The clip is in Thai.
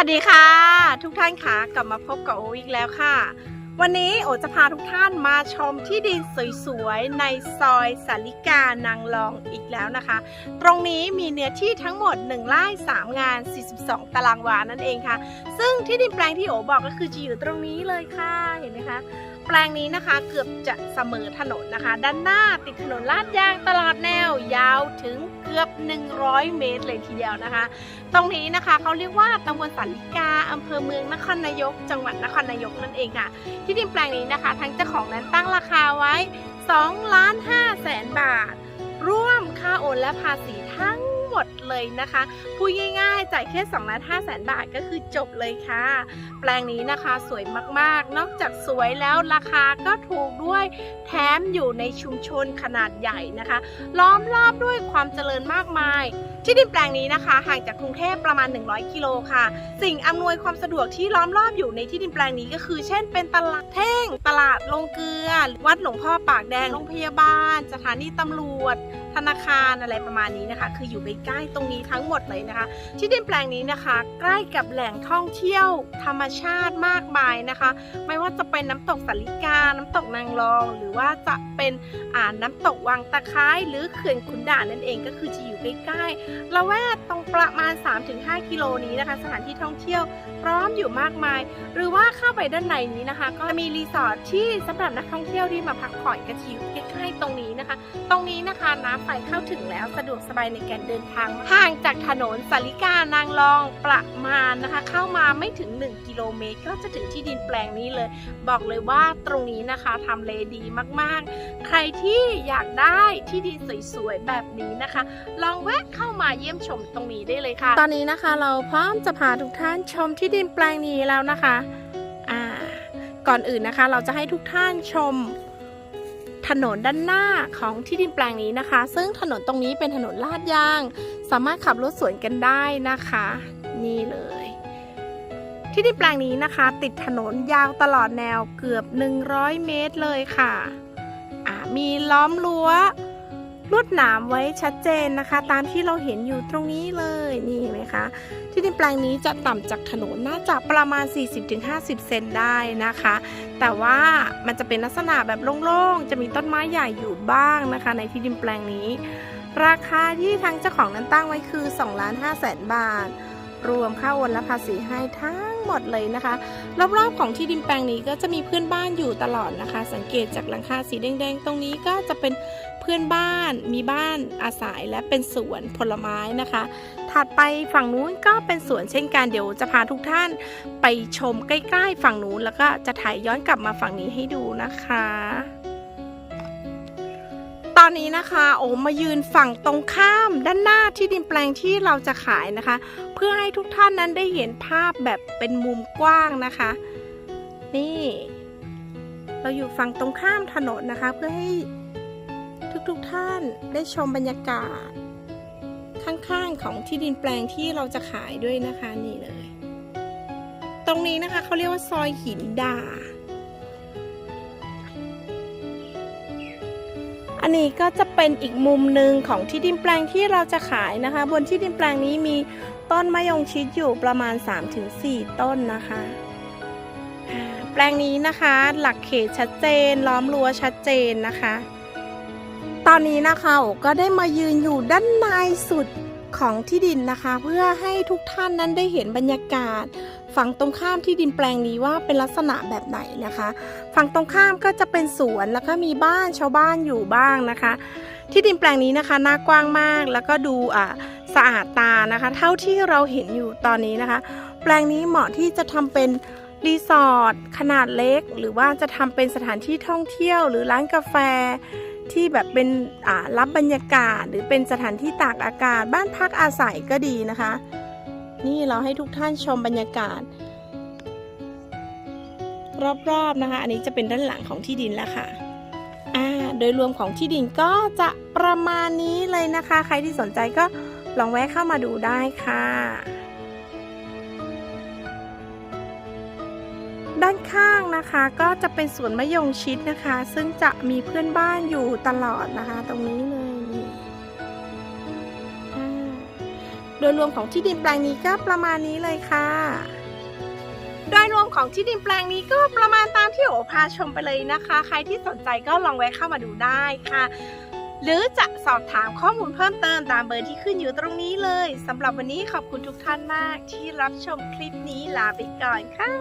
สวัสดีค่ะ ทุกท่านค่ะกลับมาพบกับโออีกแล้วค่ะ วันนี้โอจะพาทุกท่านมาชมที่ดินสวยๆ ในซอยสาลิกานางรองอีกแล้วนะคะ ตรงนี้มีเนื้อที่ทั้งหมด 1ไร่3 งาน 42 ตารางวานั่นเองค่ะ ซึ่งที่ดินแปลงที่โอบอกก็คือจะอยู่ตรงนี้เลยค่ะเห็นไหมคะ แปลงนี้นะคะเกือบจะเสมอถนนนะคะ ด้านหน้าติดถนนลาดยางตลอดแนวยาวถึงเกือบ 100 เมตรเลยทีเดียวนะคะ ตรงนี้นะคะเขาเรียกว่าตำบลสันลิกาอำเภอเมืองนครนายก จังหวัดนครนายกนั่นเองค่ะที่ดินแปลงนี้นะคะ ทั้งเจ้าของนั้นตั้งราคาไว้2ล้าน5แสนบาท ร่วมค่าโอนและภาษี หมดเลยนะคะพูดง่ายๆจ่ายแค่2ล้าน5แสนบาทก็คือจบเลยค่ะ แปลงนี้นะคะสวยมากๆ นอกจากสวยแล้วราคาก็ถูกด้วยแถมอยู่ในชุมชนขนาดใหญ่นะคะ ล้อมรอบด้วยความเจริญมากมาย ที่ดินแปลงนี้นะคะ ห่างจากกรุงเทพประมาณ 100 กิโลค่ะ สิ่งอำนวยความสะดวกที่ล้อมรอบอยู่ในที่ดินแปลงนี้ก็คือ เช่น เป็นตลาดเท่ง ตลาดลงเกลือ วัดหลวงพ่อปากแดง โรงพยาบาล สถานีตำรวจธนาคารอะไรประมาณนี้นะคะ คืออยู่ใกล้ๆตรงนี้ทั้งหมดเลยนะคะ ที่ดินแปลงนี้นะคะ ใกล้กับแหล่งท่องเที่ยวธรรมชาติมากมายนะคะ ไม่ว่าจะเป็นน้ำตกสาลิกา น้ำตกนางรอง หรือว่าจะเป็นอ่าน้ำตกวังตะไคร้หรือเขื่อนขุนด่านนั่นเองก็คือจะอยู่ใกล้ๆละแวกตรงประมาณ 3-5 กิโลนี้นะคะ สถานที่ท่องเที่ยวพร้อมอยู่มากมาย หรือว่าเข้าไปด้านในนี้นะคะ ก็มีรีสอร์ทที่สำหรับนักท่องเที่ยวที่มาพักผ่อนก็จะอยู่ใกล้ๆตรงนี้นะคะ ตรงนี้นะคะน้ำไฟเข้าถึงแล้วสะดวกสบายในการเดินทางห่างจากถนนสาลิกานางรองประมาณนะคะ เข้ามาไม่ถึง 1 กิโลเมตร ก็จะถึงที่ดินแปลงนี้เลย บอกเลยว่าตรงนี้นะคะทำเลดีมากๆ ใครที่อยากได้ที่ดินสวยๆแบบนี้นะคะ ลองแวะเข้ามาเยี่ยมชมตรงนี้ได้เลยค่ะ ตอนนี้นะคะเราพร้อมจะพาทุกท่านชมที่ดินแปลงนี้แล้วนะคะ อ่า ก่อนอื่นนะคะ เราจะให้ทุกท่านชม ถนนด้านหน้าของที่ดินแปลงนี้นะคะ ซึ่งถนนตรงนี้เป็นถนนลาดยาง สามารถขับรถสวนกันได้นะคะ นี่เลย ที่ดินแปลงนี้นะคะ ติดถนนยาวตลอดแนวเกือบ 100 เมตรเลยค่ะะมีล้อมรั้ว ลวดหนามไว้ชัดเจนนะคะ ตามที่เราเห็นอยู่ตรงนี้เลยนี่เห็นไหมคะ ที่ดินแปลงนี้จะต่ำจากถนนน่าจะประมาณ 40-50 เซนได้นะคะ แต่ว่ามันจะเป็นลักษณะแบบโล่งๆ จะมีต้นไม้ใหญ่อยู่บ้างนะคะ ในที่ดินแปลงนี้ ราคาที่ทางเจ้าของนั้นตั้งไว้คือ2ล้าน5แสนบาท รวมค่าโอนและภาษีให้ทั้ง หมดเลยนะคะ รอบๆของที่ดินแปลงนี้ก็จะมีเพื่อนบ้านอยู่ตลอดนะคะ สังเกตจากหลังคาสีแดงๆ ตรงนี้ก็จะเป็นเพื่อนบ้าน มีบ้านอาศัยและเป็นสวนผลไม้นะคะ ถัดไปฝั่งนู้นก็เป็นสวนเช่นกันเดี๋ยวจะพาทุกท่านไปชมใกล้ๆ ฝั่งนู้นแล้วก็จะถ่ายย้อนกลับมาฝั่งนี้ให้ดูนะคะตอนนี้นะคะโอมายืนฝั่งตรงข้ามด้านหน้าที่ดินแปลงที่เราจะขายนะคะ เพื่อให้ทุกท่านนั้นได้เห็นภาพแบบเป็นมุมกว้างนะคะ นี่ เราอยู่ฝั่งตรงข้ามถนนนะคะ เพื่อให้ทุกๆทท่านได้ชมบรรยากาศ ข้างๆของที่ดินแปลงที่เราจะขายด้วยนะคะนี่เลย ตรงนี้นะคะเขาเรียกว่าซอยหินดา อันนี้ก็จะเป็นอีกมุมหนึ่งของที่ดินแปลงที่เราจะขายนะคะ บนที่ดินแปลงนี้มีต้นมะยงชิดอยู่ประมาณ 3-4 ต้นนะคะ แปลงนี้นะคะ หลักเขตชัดเจน ล้อมรั้วชัดเจนนะคะ ตอนนี้นะคะก็ได้มายืนอยู่ด้านในสุด ของที่ดินนะคะ เพื่อให้ทุกท่านนั้นได้เห็นบรรยากาศ ฝั่งตรงข้ามที่ดินแปลงนี้ว่าเป็นลักษณะแบบไหนนะคะ ฝั่งตรงข้ามก็จะเป็นสวนแล้วก็มีบ้านชาวบ้านอยู่บ้างนะคะ ที่ดินแปลงนี้นะคะหน้ากว้างมากแล้วก็ดูอ่าสะอาดตานะคะ เท่าที่เราเห็นอยู่ตอนนี้นะคะ แปลงนี้เหมาะที่จะทำเป็นรีสอร์ทขนาดเล็ก หรือว่าจะทำเป็นสถานที่ท่องเที่ยว หรือร้านกาแฟ ที่แบบเป็นรับบรรยากาศ หรือเป็นสถานที่ตากอากาศ บ้านพักอาศัยก็ดีนะคะ นี่เราให้ทุกท่านชมบรรยากาศ รอบๆนะคะ อันนี้จะเป็นด้านหลังของที่ดินแล้วค่ะอ่าโดยรวมของที่ดินก็จะประมาณนี้เลยนะคะ ใครที่สนใจก็ลองแวะเข้ามาดูได้ค่ะ ด้านข้างนะคะก็จะเป็นสวนมะยงชิดนะคะ ซึ่งจะมีเพื่อนบ้านอยู่ตลอดนะคะ ตรงนี้เลยโดยรวมของที่ดินแปลงนี้ก็ประมาณนี้เลยค่ะ โดยรวมของที่ดินแปลงนี้ก็ประมาณตามที่โอพาชมไปเลยนะคะ ใครที่สนใจก็ลองแวะเข้ามาดูได้ค่ะ หรือจะสอบถามข้อมูลเพิ่มเติมตามเบอร์ที่ขึ้นอยู่ตรงนี้เลยสำหรับวันนี้ขอบคุณทุกท่านมากที่รับชมคลิปนี้ลาไปก่อนค่ะ